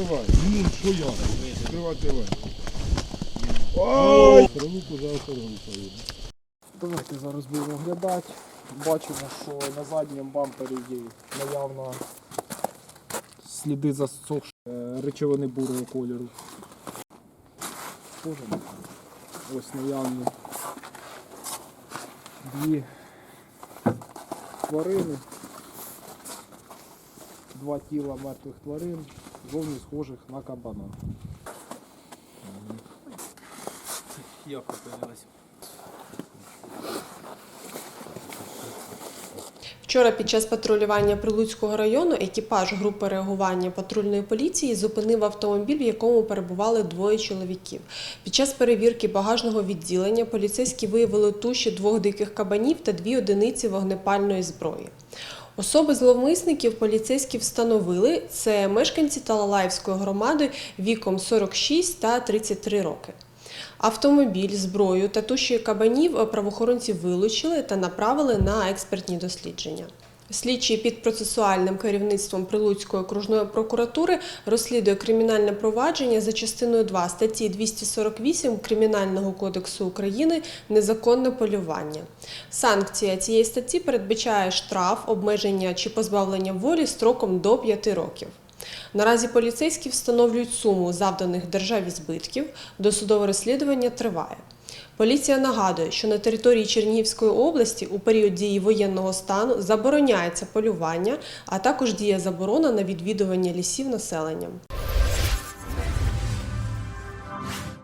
Закривай. Ну, що я? Закривай, закривай. Ой! Прилуку за. Давайте зараз будемо оглядати. Бачимо, що на задньому бампері є наявно сліди засохшої е, речовини бурого кольору. Схоже. Ось наявні дві тварини. Два тіла мертвих тварин, зовні схожих на кабана. Як опинилась? Вчора під час патрулювання Прилуцького району екіпаж групи реагування патрульної поліції зупинив автомобіль, в якому перебували двоє чоловіків. Під час перевірки багажного відділення поліцейські виявили туші двох диких кабанів та дві одиниці вогнепальної зброї. Особи зловмисників поліцейські встановили це мешканці Талалаївської громади віком 46 та 33 роки. Автомобіль, зброю та туші кабанів правоохоронці вилучили та направили на експертні дослідження. Слідчий під процесуальним керівництвом Прилуцької окружної прокуратури розслідує кримінальне провадження за частиною 2 статті 248 Кримінального кодексу України незаконне полювання. Санкція цієї статті передбачає штраф, обмеження чи позбавлення волі строком до 5 років. Наразі поліцейські встановлюють суму завданих державі збитків. Досудове розслідування триває. Поліція нагадує, що на території Чернігівської області у період дії воєнного стану забороняється полювання, а також діє заборона на відвідування лісів населенням.